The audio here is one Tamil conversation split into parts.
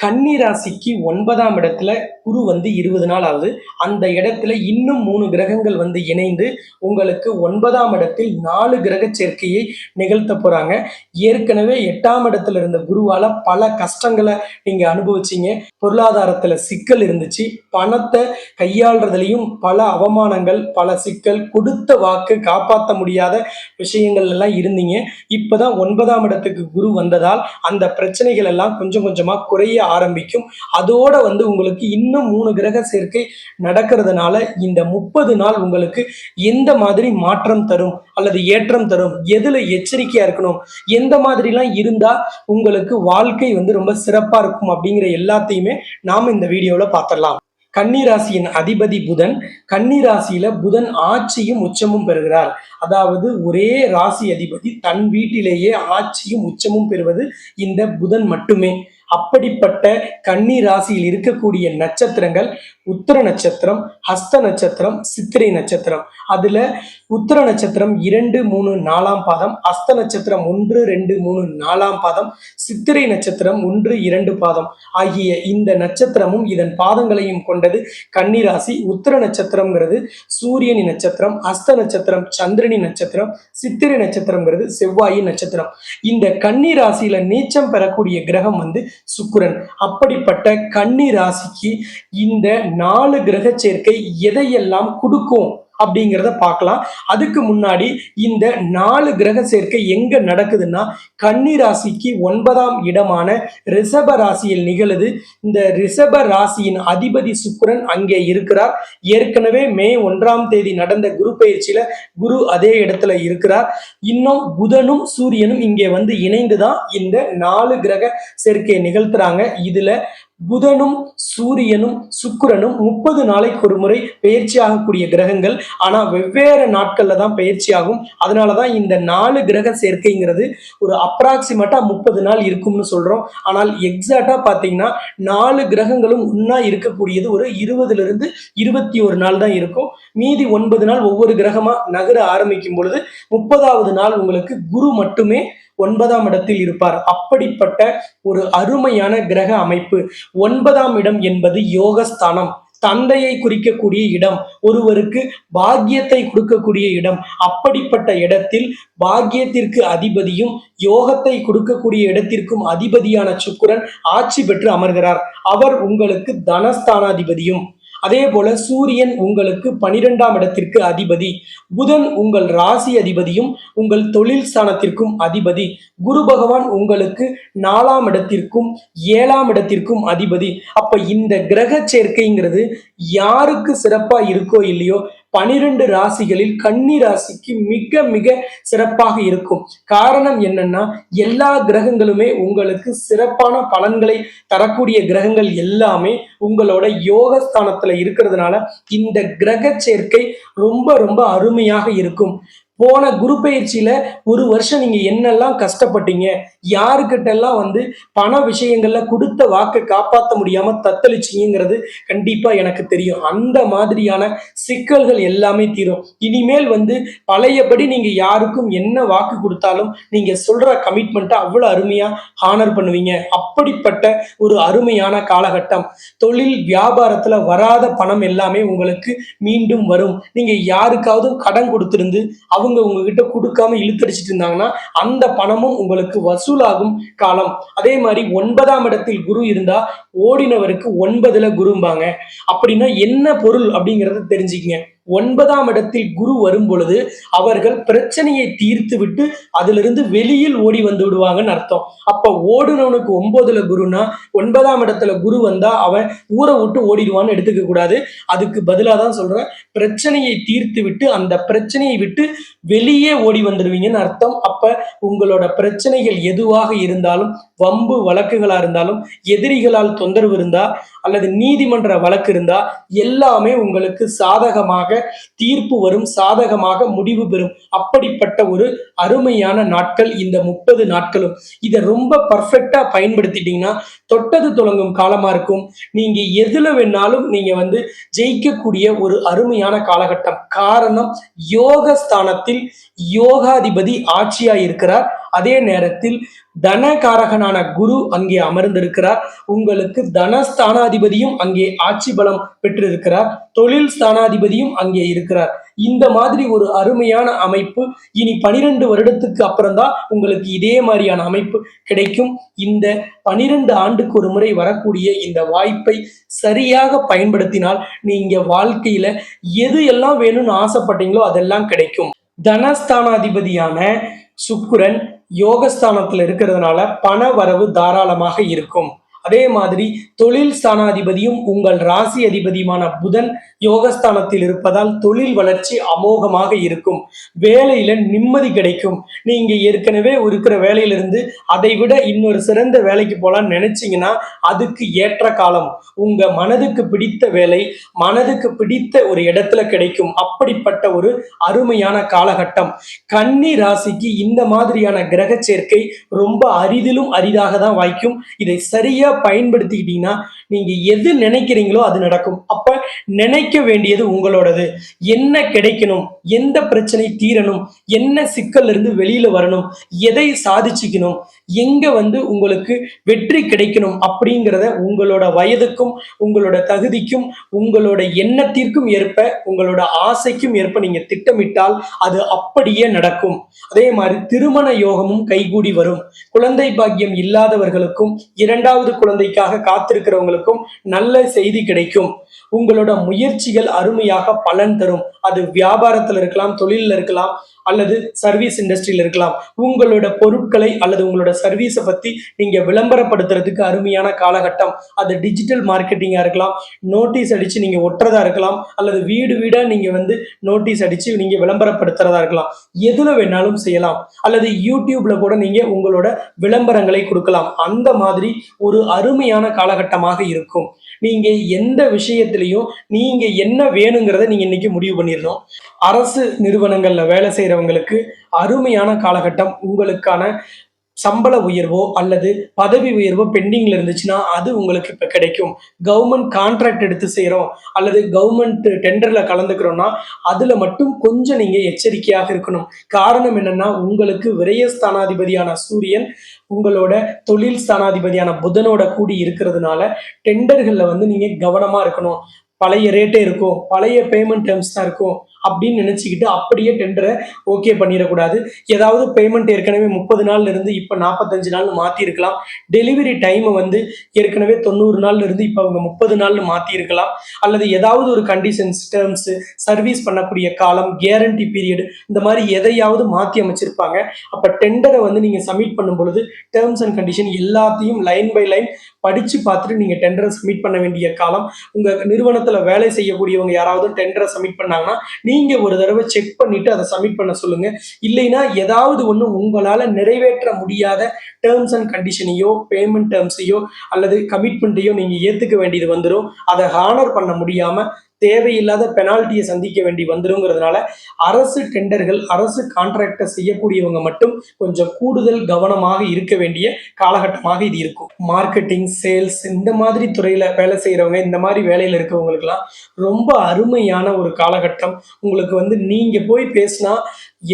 கன்னி ராசிக்கு ஒன்பதாம் இடத்துல குரு வந்து இருபது நாள் ஆகுது. அந்த இடத்துல இன்னும் மூணு கிரகங்கள் வந்து இணைந்து உங்களுக்கு ஒன்பதாம் இடத்தில் நாலு கிரக சேர்க்கையை நிகழ்த்த போறாங்க. ஏற்கனவே எட்டாம் இடத்துல இருந்த குருவால பல கஷ்டங்களை நீங்க அனுபவிச்சீங்க. பொருளாதாரத்துல சிக்கல் இருந்துச்சு. பணத்தை கையாளுறதுலையும் பல அவமானங்கள் பல சிக்கல் கொடுத்த வாக்கு காப்பாற்ற முடியாத விஷயங்கள் எல்லாம் இருந்தீங்க. இப்பதான் ஒன்பதாம் இடத்துக்கு குரு வந்ததால் அந்த பிரச்சனைகள் எல்லாம் கொஞ்சம் கொஞ்சமா குறைய ஆரம்பிக்கும். அதோட வந்து உங்களுக்கு இன்னும் மூணு கிரக சேர்க்கை நடக்கிறதுனால இந்த முப்பது நாள் உங்களுக்கு எந்த மாதிரி மாற்றம் தரும் அல்லது ஏற்றம் தரும் எதுல எச்சரிக்கையா இருக்கணும் எந்த மாதிரிலாம் இருந்தா உங்களுக்கு வாழ்க்கை வந்து ரொம்ப சிறப்பா இருக்கும் அப்படிங்கிற எல்லாத்தையுமே நாம இந்த வீடியோல பார்த்துடலாம். கன்னிராசியின் அதிபதி புதன் கன்னிராசியில புதன் ஆட்சியும் உச்சமும் பெறுகிறார். அதாவது ஒரே ராசி அதிபதி தன் வீட்டிலேயே ஆட்சியும் உச்சமும் பெறுவது இந்த புதன் மட்டுமே. அப்படிப்பட்ட கன்னி ராசியில் இருக்கக்கூடிய நட்சத்திரங்கள் உத்தர நட்சத்திரம் ஹஸ்த நட்சத்திரம் சித்திரை நட்சத்திரம். அதுல உத்தர நட்சத்திரம் இரண்டு மூணு நாலாம் பாதம் அஸ்த நட்சத்திரம் ஒன்று ரெண்டு மூணு நாலாம் பாதம் சித்திரை நட்சத்திரம் ஒன்று இரண்டு பாதம். ஆகிய இந்த நட்சத்திரமும் இதன் பாதங்களையும் கொண்டது கன்னிராசி உத்திர உத்தர நட்சத்திரம்ங்கிறது சூரியனி நட்சத்திரம் அஸ்த நட்சத்திரம் சந்திரனி நட்சத்திரம் சித்திரை நட்சத்திரம்ங்கிறது செவ்வாயின் நட்சத்திரம். இந்த கன்னி ராசியில நீச்சம் பெறக்கூடிய கிரகம் வந்து சுக்குரன். அப்படிப்பட்ட கன்னி ராசிக்கு இந்த நாலு கிரக சேர்க்கை எதையெல்லாம் கொடுக்கும்? அப்படிங்கிறத பார்க்கலாம். அதுக்கு முன்னாடி இந்த நாலு கிரக சேர்க்கை எங்க நடக்குதுன்னா கன்னி ராசிக்கு ஒன்பதாம் இடமான ரிஷப ராசியில் நிகழுது. இந்த ரிஷப ராசியின் அதிபதி சுக்கரன் அங்கே இருக்கிறார். ஏற்கனவே மே ஒன்றாம் தேதி நடந்த குரு பயிற்சியில குரு அதே இடத்துல இருக்கிறார். இன்னும் புதனும் சூரியனும் இங்கே வந்து இணைந்துதான் இந்த நாலு கிரக சேர்க்கையை நிகழ்த்துறாங்க. இதுல புதனும் சூரியனும் சுக்கிரனும் முப்பது நாளைக்கு ஒரு முறை பயிற்சி ஆகக்கூடிய கிரகங்கள். ஆனா வெவ்வேறு நாட்கள்ல தான் பயிற்சி ஆகும் அதனாலதான் இந்த நாலு கிரக சேர்க்கைங்கிறது ஒரு அப்ராக்சிமேட்டா முப்பது நாள் இருக்கும்னு சொல்றோம். ஆனால் எக்ஸாக்டா பாத்தீங்கன்னா நாலு கிரகங்களும் ஒன்னா இருக்கக்கூடியது ஒரு இருபதுல இருந்து இருபத்தி ஒரு நாள் தான் இருக்கும். மீதி ஒன்பது நாள் ஒவ்வொரு கிரகமா நகர ஆரம்பிக்கும் பொழுது முப்பதாவது நாள் உங்களுக்கு குரு மட்டுமே ஒன்பதாம் இடத்தில் இருப்பார். அப்படிப்பட்ட ஒரு அருமையான கிரக அமைப்பு. ஒன்பதாம் இடம் என்பது யோகஸ்தானம். தந்தையை குறிக்கக்கூடிய இடம் ஒருவருக்கு பாக்கியத்தை கொடுக்கக்கூடிய இடம். அப்படிப்பட்ட இடத்தில் பாக்கியத்திற்கு அதிபதியும் யோகத்தை கொடுக்கக்கூடிய இடத்திற்கும் அதிபதியான சுக்குரன் ஆட்சி பெற்று அமர்கிறார். அவர் உங்களுக்கு தனஸ்தானாதிபதியும். அதே போல சூரியன் உங்களுக்கு பனிரெண்டாம் இடத்திற்கு அதிபதி. புதன் உங்கள் ராசி அதிபதியும் உங்கள் தொழில் ஸ்தானத்திற்கும் அதிபதி. குரு பகவான் உங்களுக்கு நாலாம் இடத்திற்கும் ஏழாம் இடத்திற்கும் அதிபதி. அப்ப இந்த கிரக சேர்க்கைங்கிறது யாருக்கு சிறப்பா இருக்கோ இல்லையோ பனிரெண்டு ராசிகளில் கன்னி ராசிக்கு மிக மிக சிறப்பாக இருக்கும். காரணம் என்னன்னா எல்லா கிரகங்களுமே உங்களுக்கு சிறப்பான பலன்களை தரக்கூடிய கிரகங்கள் எல்லாமே உங்களோட யோகஸ்தானத்துல இருக்கிறதுனால இந்த கிரக சேர்க்கை ரொம்ப ரொம்ப அருமையாக இருக்கும். போன குரு பயிற்சியில ஒரு வருஷம் நீங்க என்னெல்லாம் கஷ்டப்பட்டீங்க? யாருக்கிட்ட எல்லாம் வந்து பண விஷயங்கள்ல கொடுத்த வாக்கை காப்பாற்ற முடியாம தத்தளிச்சீங்கிறது கண்டிப்பா எனக்கு தெரியும். அந்த மாதிரியான சிக்கல்கள் எல்லாமே தீரும். இனிமேல் வந்து பழையபடி நீங்க யாருக்கும் என்ன வாக்கு கொடுத்தாலும் நீங்க சொல்ற கமிட்மெண்ட்டை அவ்வளவு அருமையா ஹானர் பண்ணுவீங்க. அப்படிப்பட்ட ஒரு அருமையான காலகட்டம். தொழில் வியாபாரத்துல வராத பணம் எல்லாமே உங்களுக்கு மீண்டும் வரும். நீங்க யாருக்காவது கடன் கொடுத்திருந்து அவங்க உங்ககிட்ட கொடுக்காம இழுத்தடிச்சிட்டு இருந்தாங்கன்னா அந்த பணமும் உங்களுக்கு வசூலாகும் காலம். அதே மாதிரி ஒன்பதாம் இடத்தில் குரு இருந்தா ஓடினவருக்கு ஒன்பதுல குரும்பாங்க. அப்படின்னா என்ன பொருள் அப்படிங்கறத தெரிஞ்சுக்கங்க. ஒன்பதாம் இடத்தில் குரு வரும் பொழுது அவர்கள் பிரச்சனையை தீர்த்து விட்டு அதிலிருந்து வெளியில் ஓடி வந்து விடுவாங்கன்னு அர்த்தம். அப்ப ஓடுனவனுக்கு ஒன்பதுல குருனா ஒன்பதாம் இடத்துல குரு வந்தா அவன் ஊரை விட்டு ஓடிடுவான்னு எடுத்துக்க கூடாது. அதுக்கு பதிலாக தான் சொல்றேன் பிரச்சனையை தீர்த்து விட்டு அந்த பிரச்சனையை விட்டு வெளியே ஓடி வந்துடுவீங்கன்னு அர்த்தம். அப்ப உங்களோட பிரச்சனைகள் எதுவாக இருந்தாலும் வம்பு வழக்குகளா இருந்தாலும் எதிரிகளால் தொந்தரவு இருந்தா அல்லது நீதிமன்ற வழக்கு இருந்தா எல்லாமே உங்களுக்கு சாதகமாக தீர்ப்பு வரும் சாதகமாக முடிவு பெறும். அப்படிப்பட்ட ஒரு அருமையான நாட்கள் இந்த முப்பது நாட்களும். இதை ரொம்ப பர்ஃபெக்டா பயன்படுத்திட்டீங்கன்னா தொட்டது தொடங்கும் காலமா இருக்கும். நீங்க எதுல வேணாலும் நீங்க வந்து ஜெயிக்கக்கூடிய ஒரு அருமையான காலகட்டம். காரணம் யோக ஸ்தானத்தில் யோகாதிபதி ஆட்சியா இருக்கிறார் அதே நேரத்தில் தனகாரகனான குரு அங்கே அமர்ந்திருக்கிறார். உங்களுக்கு தனஸ்தானாதிபதியும் அங்கே ஆட்சி பலம் பெற்றிருக்கிறார். தொழில் ஸ்தானாதிபதியும் அங்கே இருக்கிறார். இந்த மாதிரி ஒரு அருமையான அமைப்பு இனி பனிரெண்டு வருடத்துக்கு அப்புறம் தான் உங்களுக்கு இதே மாதிரியான அமைப்பு கிடைக்கும். இந்த பனிரெண்டு ஆண்டுக்கு ஒரு முறை வரக்கூடிய இந்த வாய்ப்பை சரியாக பயன்படுத்தினால் நீங்க வாழ்க்கையில எது எல்லாம் வேணும்னு ஆசைப்பட்டீங்களோ அதெல்லாம் கிடைக்கும். தனஸ்தானாதிபதியான சுக்குரன் யோகஸ்தானத்தில் இருக்கிறதுனால பண வரவு தாராளமாக இருக்கும். அதே மாதிரி தொழில் ஸ்தானாதிபதியும் உங்கள் ராசி அதிபதியுமான புதன் யோகஸ்தானத்தில் இருப்பதால் தொழில் வளர்ச்சி அமோகமாக இருக்கும். வேலையில நிம்மதி கிடைக்கும். நீங்க ஏற்கனவே இருக்கிற வேலையிலிருந்து அதை விட இன்னொரு சிறந்த வேலைக்கு போலாம்னு நினைச்சீங்கன்னா அதுக்கு ஏற்ற காலம். உங்க மனதுக்கு பிடித்த வேலை மனதுக்கு பிடித்த ஒரு இடத்துல கிடைக்கும். அப்படிப்பட்ட ஒரு அருமையான காலகட்டம். கன்னி ராசிக்கு இந்த மாதிரியான கிரக சேர்க்கை ரொம்ப அரிதிலும் அரிதாக தான் வாய்க்கும். இதை சரியா பயன்படுத்திக்கிட்டீங்கன்னா நீங்க எது நினைக்கிறீங்களோ அது நடக்கும். அப்ப நினைக்க வேண்டியது உங்களோடது. என்ன கிடைக்கணும்? எந்த பிரச்சனை தீரணும்? என்ன சிக்கல்ல இருந்து வெளியில வரணும்? எதை சாதிச்சுக்கணும்? எங்க வந்து உங்களுக்கு வெற்றி கிடைக்கணும் அப்படிங்கிறத உங்களோட வயதுக்கும் உங்களோட தகுதிக்கும் உங்களோட எண்ணத்திற்கும் ஏற்ப உங்களோட ஆசைக்கும் ஏற்ப நீங்க திட்டமிட்டால் அது அப்படியே நடக்கும். அதே மாதிரி திருமண யோகமும் கைகூடி வரும். குழந்தை பாக்கியம் இல்லாதவர்களுக்கும் இரண்டாவது குழந்தைக்காக காத்திருக்கிறவங்களுக்கும் நல்ல செய்தி கிடைக்கும். உங்களோட முயற்சிகள் அருமையாக பலன் தரும். அது வியாபாரத்தில் இருக்கலாம் தொழிலில் இருக்கலாம் அல்லது சர்வீஸ் இண்டஸ்ட்ரியில் இருக்கலாம். உங்களோட பொருட்களை அல்லது உங்களோட சர்வீஸை பற்றி நீங்கள் விளம்பரப்படுத்துறதுக்கு அருமையான காலகட்டம். அது டிஜிட்டல் மார்க்கெட்டிங்காக இருக்கலாம் நோட்டீஸ் அடித்து நீங்கள் ஒட்டுறதா இருக்கலாம் அல்லது வீடு வீடாக நீங்கள் வந்து நோட்டீஸ் அடித்து நீங்கள் விளம்பரப்படுத்துறதா இருக்கலாம். எதில் வேணாலும் செய்யலாம். அல்லது யூடியூப்ல கூட நீங்கள் உங்களோட விளம்பரங்களை கொடுக்கலாம். அந்த மாதிரி ஒரு அருமையான காலகட்டமாக இருக்கும். நீங்க எந்த விஷயத்திலையும் நீங்க என்ன வேணுங்கிறத நீங்க இன்னைக்கு முடிவு பண்ணிடணும். அரசு நிறுவனங்கள்ல வேலை செய்யறவங்களுக்கு அருமையான காலகட்டம் உங்களுக்கான சம்பள உயர்வோ அல்லது பதவி உயர்வோ பெண்டிங்ல இருந்துச்சுன்னா அது உங்களுக்கு இப்ப கிடைக்கும். கவர்மெண்ட் கான்ட்ராக்ட் எடுத்து செய்கிறோம் அல்லது கவர்மெண்ட் டெண்டர்ல கலந்துக்கிறோம்னா அதுல மட்டும் கொஞ்சம் நீங்க எச்சரிக்கையாக இருக்கணும். காரணம் என்னன்னா உங்களுக்கு விரயஸ்தானாதிபதியான சூரியன் உங்களோட தொழில் ஸ்தானாதிபதியான புதனோட கூடி இருக்கிறதுனால டெண்டர்கள்ல வந்து நீங்க கவனமா இருக்கணும். பழைய ரேட்டே இருக்கும். பழைய பேமெண்ட் டேர்ம்ஸ் தான் இருக்கும். அப்படின்னு நினைச்சுக்கிட்டு அப்படியே டெண்டரை ஓகே பண்ணிடக்கூடாது. ஏதாவது பேமெண்ட் ஏற்கனவே முப்பது நாள்ல இருந்து இப்போ நாற்பத்தஞ்சு நாள்னு மாற்றிருக்கலாம் டெலிவரி டைமை வந்து ஏற்கனவே தொண்ணூறு நாள்ல இருந்து இப்போ அவங்க முப்பது நாள்னு மாத்திருக்கலாம் அல்லது ஏதாவது ஒரு கண்டிஷன்ஸ் டேர்ம்ஸ் சர்வீஸ் பண்ணக்கூடிய காலம் கேரண்டி பீரியட் இந்த மாதிரி எதையாவது மாத்தி அமைச்சிருப்பாங்க. அப்ப டெண்டரை வந்து நீங்க சப்மிட் பண்ணும் பொழுது டேர்ம்ஸ் அண்ட் கண்டிஷன் எல்லாத்தையும் லைன் பை லைன் படிச்சு பார்த்துட்டு நீங்க டெண்டரை சப்மிட் பண்ண வேண்டிய காலம். உங்க நிறுவனத்துல வேலை செய்யக்கூடியவங்க யாராவது டெண்டரை சப்மிட் பண்ணாங்கன்னா நீங்க ஒரு தடவை செக் பண்ணிட்டு அதை சப்மிட் பண்ண சொல்லுங்க. இல்லைன்னா ஏதாவது ஒன்று உங்களால் நிறைவேற்ற முடியாத டேர்ம்ஸ் அண்ட் கண்டிஷனையோ பேமெண்ட் டேர்ம்ஸையோ அல்லது கமிட்மெண்ட்டையோ நீங்க ஏத்துக்க வேண்டியது வந்துடும் அதை ஹானர் பண்ண முடியாம தேவையில்லாத பெனால்ட்டியை சந்திக்க வேண்டி வந்துருங்கிறதுனால அரசு டெண்டர்கள் அரசு கான்ட்ராக்டை செய்யக்கூடியவங்க மட்டும் கொஞ்சம் கூடுதல் கவனமாக இருக்க வேண்டிய காலகட்டமாக இது இருக்கும். மார்க்கெட்டிங் சேல்ஸ் இந்த மாதிரி துறையில வேலை செய்யறவங்க இந்த மாதிரி வேலையில இருக்கவங்களுக்குலாம் ரொம்ப அருமையான ஒரு காலகட்டம். உங்களுக்கு வந்து நீங்க போய் பேசினா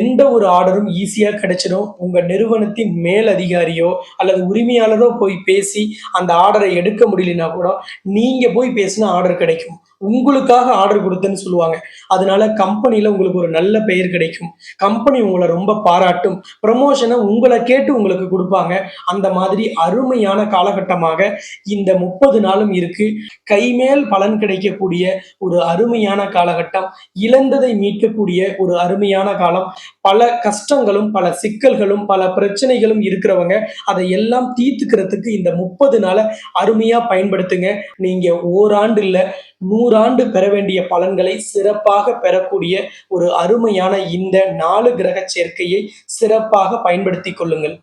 எந்த ஒரு ஆர்டரும் ஈஸியாக கிடைச்சிடும். உங்கள் நிறுவனத்தின் மேல் அதிகாரியோ அல்லது உரிமையாளரோ போய் பேசி அந்த ஆர்டரை எடுக்க முடியலனா கூட நீங்கள் போய் பேசினா ஆர்டர் கிடைக்கும். உங்களுக்காக ஆர்டர் கொடுத்தேன்னு சொல்லுவாங்க. அதனால கம்பெனில உங்களுக்கு ஒரு நல்ல பெயர் கிடைக்கும். கம்பெனி உங்களை ரொம்ப பாராட்டும். ப்ரமோஷனை உங்களை கேட்டு உங்களுக்கு கொடுப்பாங்க. அந்த மாதிரி அருமையான காலகட்டமாக இந்த முப்பது நாளும் இருக்கு. கைமேல் பலன் கிடைக்கக்கூடிய ஒரு அருமையான காலகட்டம். இழந்ததை மீட்கக்கூடிய ஒரு அருமையான காலம். பல கஷ்டங்களும் பல சிக்கல்களும் பல பிரச்சனைகளும் இருக்கிறவங்க அதை எல்லாம் தீர்த்துக்கிறதுக்கு இந்த முப்பது நாளை அருமையா பயன்படுத்துங்க. நீங்க ஓராண்டு இல்ல நூறாண்டு பெற வேண்டிய பலன்களை சிறப்பாக பெறக்கூடிய ஒரு அருமையான இந்த நாலு கிரக சேர்க்கையை சிறப்பாக பயன்படுத்திக் கொள்ளுங்கள்.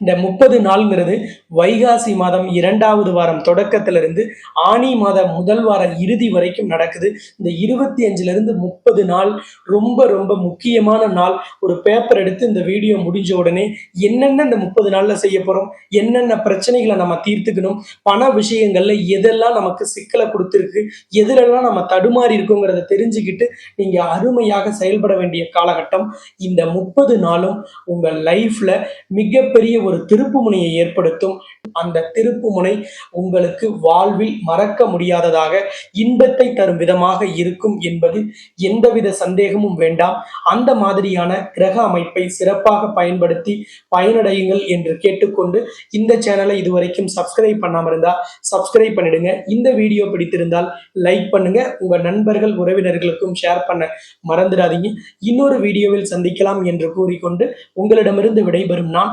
இந்த முப்பது நாள்ங்கிறது வைகாசி மாதம் இரண்டாவது வாரம் தொடக்கத்திலிருந்து ஆனி மாதம் முதல் வார இறுதி வரைக்கும் நடக்குது. இந்த இருபத்தி அஞ்சுலேருந்து முப்பது நாள் ரொம்ப ரொம்ப முக்கியமான நாள். ஒரு பேப்பர் எடுத்து இந்த வீடியோ முடிஞ்ச உடனே என்னென்ன இந்த முப்பது நாள்ல செய்ய போறோம் என்னென்ன பிரச்சனைகளை நம்ம தீர்த்துக்கணும் பண விஷயங்கள்ல எதெல்லாம் நமக்கு சிக்கலை கொடுத்துருக்கு எதுலெல்லாம் நம்ம தடுமாறி இருக்கோங்கிறத தெரிஞ்சுக்கிட்டு நீங்க அருமையாக செயல்பட வேண்டிய காலகட்டம். இந்த முப்பது நாளும் உங்க லைஃப்ல மிகப்பெரிய ஒரு திருப்புமுனையை ஏற்படுத்தும். அந்த திருப்புமுனை உங்களுக்கு வாழ்வில் மறக்க முடியாததாக இன்பத்தை தரும் விதமாக இருக்கும் என்பது எந்தவித சந்தேகமும் வேண்டாம். அந்த மாதிரியான கிரக அமைப்பை சிறப்பாக பயன்படுத்தி பயனடையுங்கள் என்று கேட்டுக்கொண்டு இந்த சேனலை இதுவரைக்கும் சப்ஸ்கிரைப் பண்ணாம இருந்தால் சப்ஸ்கிரைப் பண்ணிடுங்க. இந்த வீடியோ பிடித்திருந்தால் லைக் பண்ணுங்க. உங்க நண்பர்கள் உறவினர்களுக்கும் ஷேர் பண்ண மறந்துடாதீங்க. இன்னொரு வீடியோவில் சந்திக்கலாம் என்று கூறிக்கொண்டு உங்களிடமிருந்து விடைபெறும் நான்